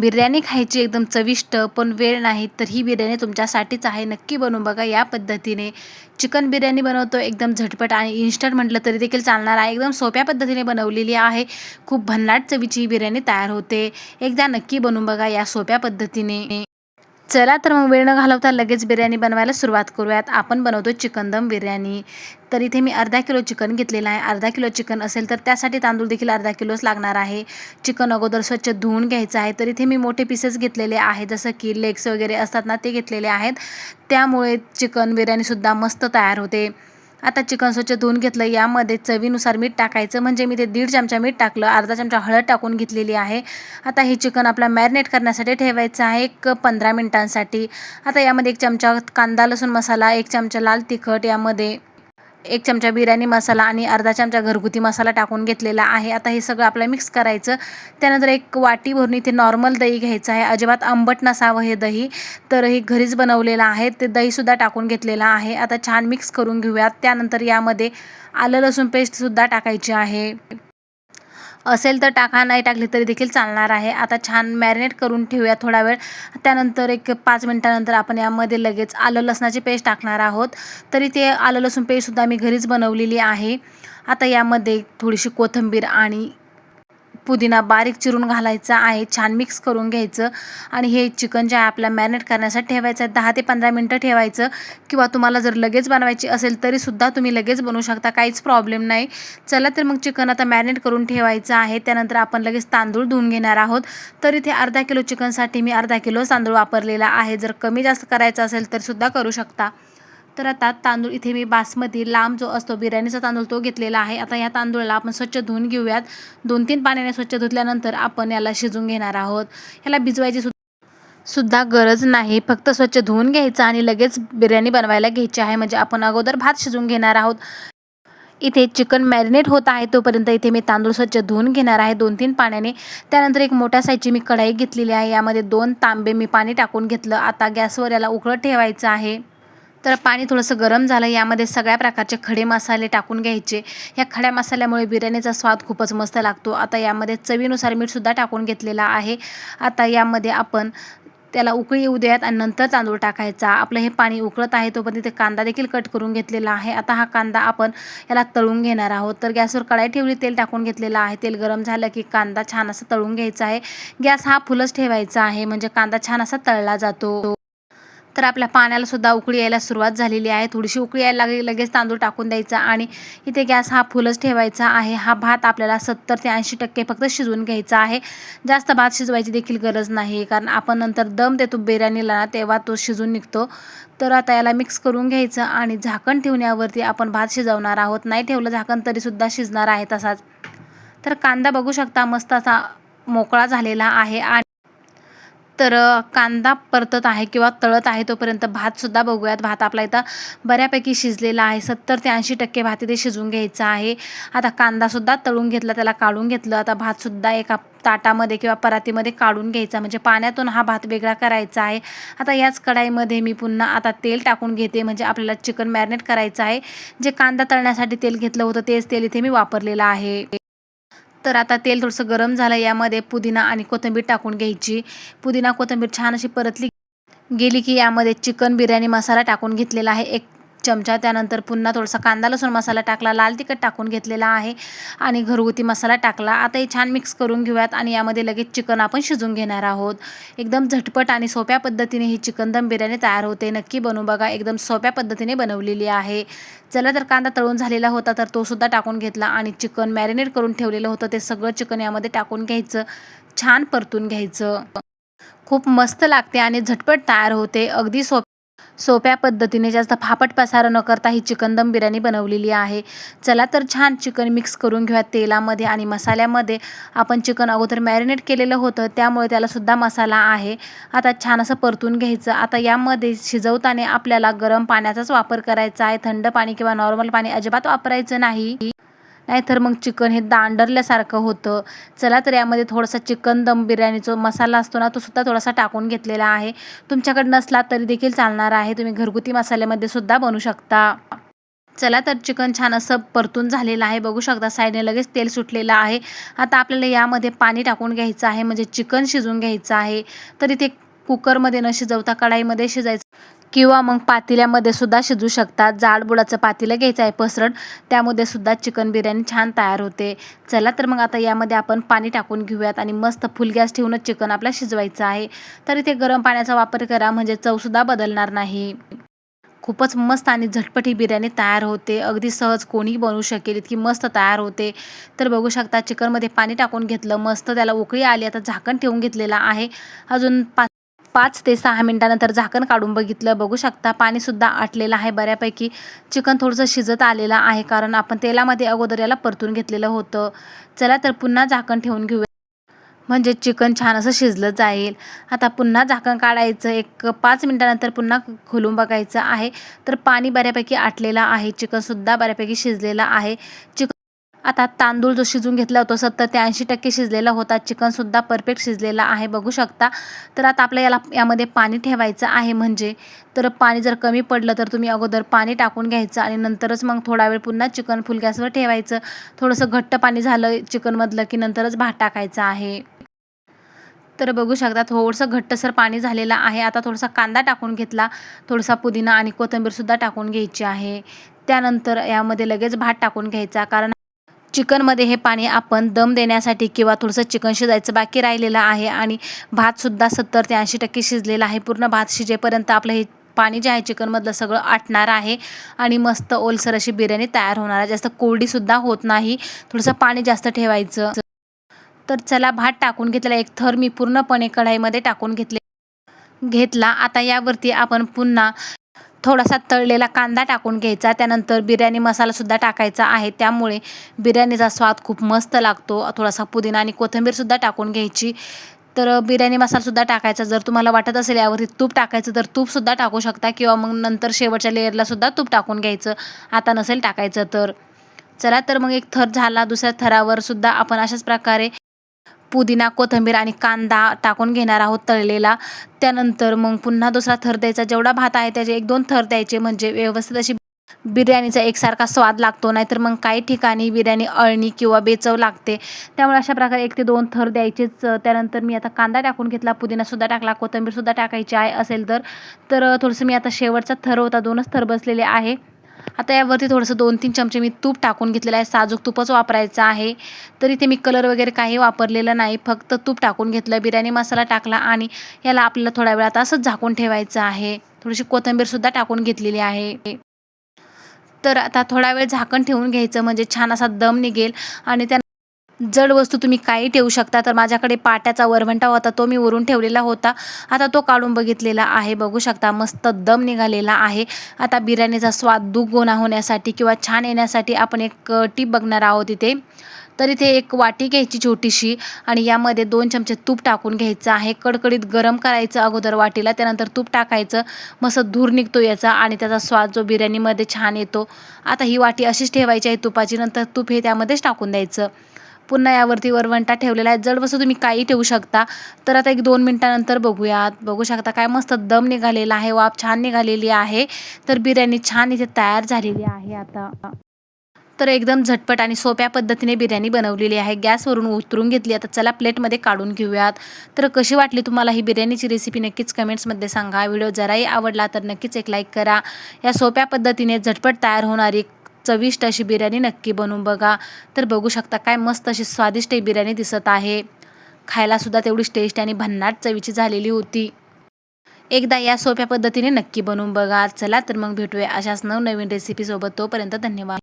बिर्याणी खायची एकदम चविष्ट पण वेळ नाही तर ही बिर्याणी तुमच्यासाठीच आहे. नक्की बनवून बघा या पद्धतीने. चिकन बिर्याणी बनवतो एकदम झटपट आणि इन्स्टंट म्हटलं तरी देखील चालणार आहे. एकदम सोप्या पद्धतीने बनवलेली आहे. खूप भन्नाट चवीची ही बिर्याणी तयार होते. एकदा नक्की बनवून बघा या सोप्या पद्धतीने. चला तर मग वेळ न घालवता लगेच बिर्याणी बनवायला सुरुवात करूयात. आपण बनवतो चिकन दम बिर्याणी. तर इथे मी अर्धा किलो चिकन घेतलेलं आहे. अर्धा किलो चिकन असेल तर त्यासाठी तांदूळ देखील अर्धा किलोच लागणार आहे. चिकन अगोदर स्वच्छ धुवून घ्यायचं आहे. तर इथे मी मोठे पीसेस घेतलेले आहे जसं की लेग्स वगैरे असतात ना ते घेतलेले आहेत. त्यामुळे चिकन बिर्याणीसुद्धा मस्त तयार होते. आता चिकन स्वच्छ धुवून घेतलं. यामध्ये चवीनुसार मीठ टाकायचं. म्हणजे मी ते दीड चमचा मीठ टाकलं. अर्धा चमचा हळद टाकून घेतलेली आहे. आता हे चिकन आपला मॅरिनेट करण्यासाठी ठेवायचं आहे एक पंधरा मिनटांसाठी. आता यामध्ये एक चमचा कांदा लसूण मसाला एक चमचा लाल तिखट यामध्ये एक चमचा बिर्याणी मसाला आणि अर्धा चमचा घरगुती मसाला टाकून घेतलेला आहे. आता हे सगळं आपलं मिक्स करायचं. त्यानंतर एक वाटी भरून इथे नॉर्मल दही घ्यायचं आहे. अजिबात आंबट नसावं हे दही. तर हे घरीच बनवलेलं आहे. ते दहीसुद्धा टाकून घेतलेलं आहे. आता छान मिक्स करून घेऊयात. त्यानंतर यामध्ये आलं लसूण पेस्टसुद्धा टाकायची आहे. असेल तर टाका नाही टाकली तरी देखील चालणार आहे. आता छान मॅरिनेट करून ठेवूया थोडा वेळ. त्यानंतर एक पाच मिनटानंतर आपण यामध्ये लगेच आलं लसणाची पेस्ट टाकणार आहोत. तरी ते आलं लसूण पेस्टसुद्धा मी घरीच बनवलेली आहे. आता यामध्ये थोडीशी कोथिंबीर आणि पुदिना बारीक चिरून घालायचा आहे छान मिक्स करून घ्यायचं आणि हे चिकन जे आहे आपल्या मॅरिनेट करण्यासाठी ठेवायचं आहे. दहा ते पंधरा मिनटं ठेवायचं किंवा तुम्हाला जर लगेच बनवायची असेल तरीसुद्धा तुम्ही लगेच बनवू शकता काहीच प्रॉब्लेम नाही. चला तर मग चिकन आता मॅरिनेट करून ठेवायचं आहे. त्यानंतर आपण लगेच तांदूळ धुवून घेणार आहोत. तर इथे अर्धा किलो चिकनसाठी मी अर्धा किलो तांदूळ वापरलेला आहे. जर कमी जास्त करायचं असेल तरीसुद्धा करू शकता. तर आता तांदूळ इथे मी बासमती लांब जो असतो बिर्याणीचा तांदूळ तो घेतलेला आहे. आता या तांदूळाला आपण स्वच्छ धुवून घेऊयात. दोन तीन पाण्याने स्वच्छ धुतल्यानंतर आपण याला शिजून घेणार आहोत. ह्याला भिजवायची सुद्धा गरज नाही. फक्त स्वच्छ धुवून घ्यायचं आणि लगेच बिर्याणी बनवायला घ्यायची आहे. म्हणजे आपण अगोदर भात शिजवून घेणार आहोत. इथे चिकन मॅरिनेट होत आहे. तोपर्यंत इथे मी तांदूळ स्वच्छ धुवून घेणार आहे. दोन तीन पाण्याने. त्यानंतर एक मोठ्या साईजची मी कढाई घेतलेली आहे. यामध्ये दोन तांबे मी पाणी टाकून घेतलं. आता गॅसवर याला उकळत ठेवायचं आहे. तर पाणी थोडंसं गरम झालं. यामध्ये सगळ्या प्रकारचे खडे मसाले टाकून घ्यायचे. या खड्या मसाल्यामुळे बिर्याणीचा स्वाद खूपच मस्त लागतो. आता यामध्ये चवीनुसार मीठसुद्धा टाकून घेतलेला आहे. आता यामध्ये आपण त्याला उकळी येऊ द्यात आणि नंतर तांदूळ टाकायचा. आपलं हे पाणी उकळत आहे तोपर्यंत ते कांदा देखील कट करून घेतलेला आहे. आता हा कांदा आपण याला तळून घेणार आहोत. तर गॅसवर कढाई ठेवली तेल टाकून घेतलेलं आहे. तेल गरम झालं की कांदा छान असा तळून घ्यायचा आहे. गॅस हा फुलच ठेवायचा आहे. म्हणजे कांदा छान असा तळला जातो. तर आपल्या पाण्याला सुद्धा उकळी यायला सुरुवात झालेली आहे. थोडीशी उकळी यायला लागली लगेच तांदूळ टाकून द्यायचा आणि इथे गॅस हा फुलच ठेवायचा आहे. हा भात आपल्याला सत्तर ते ऐंशी टक्के फक्त शिजवून घ्यायचा आहे. जास्त भात शिजवायची देखील गरज नाही. कारण आपण नंतर दम देतो बिर्याणीला ना तेव्हा तो शिजून निघतो. तर आता याला मिक्स करून घ्यायचं आणि झाकण ठेवण्यावरती आपण भात शिजवणार आहोत. नाही ठेवलं झाकण तरीसुद्धा शिजणार आहे तसाच. तर कांदा बघू शकता मस्त असा मोकळा झालेला आहे आणि तर कांदा परतत आहे किंवा तळत आहे तोपर्यंत भातसुद्धा बघूयात. भात आपला इथं बऱ्यापैकी शिजलेला आहे. सत्तर ते ऐंशी टक्के भात इथे शिजून घ्यायचा आहे. आता कांदासुद्धा तळून घेतला त्याला काढून घेतलं. आता भातसुद्धा एका ताटामध्ये किंवा परातीमध्ये काढून घ्यायचा. म्हणजे पाण्यातून हा भात वेगळा करायचा आहे. आता याच कढाईमध्ये मी पुन्हा आता तेल टाकून घेते. म्हणजे आपल्याला चिकन मॅरिनेट करायचं आहे. जे कांदा तळण्यासाठी तेल घेतलं होतं तेच तेल इथे मी वापरलेलं आहे. तर आता तेल थोडंसं गरम झालं यामध्ये पुदिना आणि कोथिंबीर टाकून घ्यायची. पुदिना कोथिंबीर छान अशी परतली गेली की यामध्ये चिकन बिर्याणी मसाला टाकून घेतलेला आहे. एक चमचा त्यानंतर पुन्हा थोडासा कांदा लसूण मसाला टाकला लाल तिखट टाकून घेतलेला आहे आणि घरगुती मसाला टाकला. आता हे छान मिक्स करून घेऊयात आणि यामध्ये लगेच चिकन आपण शिजून घेणार आहोत. एकदम झटपट आणि सोप्या पद्धतीने ही चिकन दम बिर्याणी तयार होते. नक्की बनवू बघा. एकदम सोप्या पद्धतीने बनवलेली आहे. चला तर कांदा तळून झालेला होता तर तो सुद्धा टाकून घेतला आणि चिकन मॅरिनेट करून ठेवलेलं होतं. ते सगळं चिकन यामध्ये टाकून घ्यायचं. छान परतून घ्यायचं. खूप मस्त लागते आणि झटपट तयार होते. अगदी सोप सोप्या पद्धतीने जास्त फापट पसारा न करता ही चिकन दम बिर्याणी बनवलेली आहे. चला तर छान चिकन मिक्स करून घेऊया तेलामध्ये आणि मसाल्यामध्ये. आपण चिकन अगोदर मॅरिनेट केलेलं होतं त्यामुळे त्यालासुद्धा मसाला आहे. आता छान असं परतून घ्यायचं. आता यामध्ये शिजवताना आपल्याला गरम पाण्याचाच वापर करायचा आहे. थंड पाणी किंवा नॉर्मल पाणी अजिबात वापरायचं नाही. नाहीतर मग चिकन हे दांडरल्यासारखं होतं. चला तर यामध्ये थोडासा चिकन दम बिर्याणीचा मसाला असतो ना तो सुद्धा थोडासा टाकून घेतलेला आहे. तुमच्याकडे नसला तरी देखील चालणार आहे. तुम्ही घरगुती मसाल्यामध्ये सुद्धा बनवू शकता. चला तर चिकन छान असं परतून झालेलं आहे. बघू शकता साईडने लगेच तेल सुटलेलं आहे. आता आपल्याला यामध्ये पाणी टाकून घ्यायचं आहे. म्हणजे चिकन शिजवून घ्यायचं आहे. तर इथे कुकरमध्ये न शिजवता कढाईमध्ये शिजायचं. किंवा मग पातेल्यामध्ये सुद्धा शिजू शकतात. जाडबुडाचं पातेलं घ्यायचं आहे पसरट त्यामध्ये सुद्धा चिकन बिर्याणी छान तयार होते. चला तर मग आता यामध्ये आपण पाणी टाकून घेऊयात आणि मस्त फुल गॅस ठेवूनच चिकन आपल्या शिजवायचं आहे. तर इथे गरम पाण्याचा वापर करा म्हणजे चवसुद्धा बदलणार नाही. खूपच मस्त आणि झटपट ही बिर्याणी तयार होते. अगदी सहज कोणी बनवू शकेल इतकी मस्त तयार होते. तर बघू शकता चिकनमध्ये पाणी टाकून घेतलं मस्त त्याला उकळी आली आता झाकण ठेवून घेतलेलं आहे. अजून पाच पाच ते सहा मिनटानंतर झाकण काढून बघितलं. बघू शकता पाणीसुद्धा आटलेलं आहे. बऱ्यापैकी चिकन थोडंसं शिजत आलेलं आहे कारण आपण तेलामध्ये अगोदर याला परतून घेतलेलं होतं. चला तर पुन्हा झाकण ठेवून घेऊया. म्हणजे चिकन छान असं शिजलं जाईल. आता पुन्हा झाकण काढायचं. एक पाच मिनटानंतर पुन्हा खोलून बघायचं आहे. तर पाणी बऱ्यापैकी आटलेलं आहे. चिकनसुद्धा बऱ्यापैकी शिजलेलं आहे. चिकन आता तांदूळ जो शिजून घेतला होता सत्तर ते ऐंशी टक्के शिजलेला होता. चिकनसुद्धा परफेक्ट शिजलेला आहे बघू शकता. तर आता आपल्या याला यामध्ये पाणी ठेवायचं आहे म्हणजे. तर पाणी जर कमी पडलं तर तुम्ही अगोदर पाणी टाकून घ्यायचं आणि नंतरच मग थोडा वेळ पुन्हा चिकन फुल गॅसवर ठेवायचं. थोडंसं घट्ट पाणी झालं चिकनमधलं की नंतरच भात टाकायचं आहे. तर बघू शकता थोडंसं घट्टसर पाणी झालेलं आहे. आता थोडासा कांदा टाकून घेतला. थोडासा पुदिना आणि कोथिंबीरसुद्धा टाकून घ्यायची आहे. त्यानंतर यामध्ये लगेच भात टाकून घ्यायचा कारण चिकनमध्ये हे पाणी आपण दम देण्यासाठी किंवा थोडंसं चिकन शिजायचं बाकी राहिलेलं आहे आणि भातसुद्धा सत्तर ते ऐंशी टक्के शिजलेला आहे. पूर्ण भात शिजेपर्यंत आपलं हे पाणी जे आहे चिकनमधलं सगळं आटणार आहे आणि मस्त ओलसर अशी बिर्याणी तयार होणार आहे. जास्त कोरडीसुद्धा होत नाही. थोडंसं पाणी जास्त ठेवायचं. तर चला भात टाकून घेतलेला एक थर मी पूर्णपणे कढाईमध्ये टाकून घेतले घेतला. आता यावरती आपण पुन्हा थोडासा तळलेला कांदा टाकून घ्यायचा. त्यानंतर बिर्याणी मसालासुद्धा टाकायचा आहे. त्यामुळे बिर्याणीचा स्वाद खूप मस्त लागतो. थोडासा पुदिना आणि कोथिंबीरसुद्धा टाकून घ्यायची. तर बिर्याणी मसालासुद्धा टाकायचा. जर तुम्हाला वाटत असेल यावरती तूप टाकायचं तर तूपसुद्धा टाकू शकता किंवा मग नंतर शेवटच्या लेअरलासुद्धा तूप टाकून घ्यायचं. आता नसेल टाकायचं तर. चला तर मग एक थर झाला. दुसऱ्या थरावर सुद्धा आपण अशाच प्रकारे पुदिना कोथिंबीर आणि कांदा टाकून घेणार आहोत तळलेला. त्यानंतर मग पुन्हा दुसरा थर द्यायचा. जेवढा भात आहे त्याचे एक दोन थर द्यायचे. म्हणजे व्यवस्थित अशी बिर्याणीचा एकसारखा स्वाद लागतो. नाहीतर मग काही ठिकाणी बिर्याणी अळणी किंवा बेचव लागते. त्यामुळे अशा प्रकारे एक ते दोन थर द्यायचेच. त्यानंतर मी आता कांदा टाकून घेतला. पुदिनासुद्धा टाकला. कोथिंबीरसुद्धा टाकायची आहे असेल तर. तर थोडंसं मी आता शेवटचा थर होता. दोनच थर बसलेले आहे. आता यावरती थोडंसं दोन तीन चमचे मी तूप टाकून घेतलेलं आहे. साजूक तूपच वापरायचं आहे. तर इथे मी कलर वगैरे काही वापरलेलं नाही. फक्त तूप टाकून घेतलं बिर्याणी मसाला टाकला आणि याला आपल्याला थोडा वेळ आता असंच झाकून ठेवायचं आहे. थोडीशी कोथिंबीरसुद्धा टाकून घेतलेली आहे. तर आता थोडा वेळ झाकण ठेवून घ्यायचं म्हणजे छान असा दम निघेल आणि त्या जड वस्तू तुम्ही काही ठेवू शकता. तर माझ्याकडे पाट्याचा वरवंटा होता तो मी वरून ठेवलेला होता. आता तो काढून बघितलेला आहे बघू शकता. मस्त दम निघालेला आहे. आता बिर्याणीचा स्वाद दुगुणा होण्यासाठी किंवा छान येण्यासाठी आपण एक टीप बघणार आहोत इथे. तर इथे एक वाटी घ्यायची छोटीशी आणि यामध्ये दोन चमचे तूप टाकून घ्यायचं आहे. कडकडीत गरम करायचं अगोदर वाटीला त्यानंतर तूप टाकायचं. मस्त धूर निघतो याचा आणि त्याचा स्वाद जो बिर्याणीमध्ये छान येतो. आता ही वाटी अशीच ठेवायची आहे तुपाची. नंतर तूप हे त्यामध्येच टाकून द्यायचं. पुन्हा यावरती वरवंटा ठेवलेला आहे. जड वस्तू तुम्ही काही ठेवू शकता. तर आता एक दोन मिनटानंतर बघूयात. बघू शकता काय मस्त दम निघालेला आहे. वाफ छान निघालेली आहे. तर बिर्याणी छान इथे तयार झालेली आहे आता. तर एकदम झटपट आणि सोप्या पद्धतीने बिर्याणी बनवलेली आहे. गॅसवरून उतरून घेतली आता चला प्लेटमध्ये काढून घेऊयात. तर कशी वाटली तुम्हाला ही बिर्याणीची रेसिपी नक्कीच कमेंट्समध्ये सांगा. व्हिडिओ जराही आवडला तर नक्कीच एक लाईक करा. या सोप्या पद्धतीने झटपट तयार होणारी चविष्ट अशी बिर्याणी नक्की बनवून बघा. तर बघू शकता काय मस्त अशी स्वादिष्ट बिर्याणी दिसत आहे. खायलासुद्धा तेवढीच टेस्ट आणि भन्नाट चवीची झालेली होती. एकदा या सोप्या पद्धतीने नक्की बनवून बघा. चला तर मग भेटूया अशाच नवनवीन रेसिपीसोबत तोपर्यंत धन्यवाद.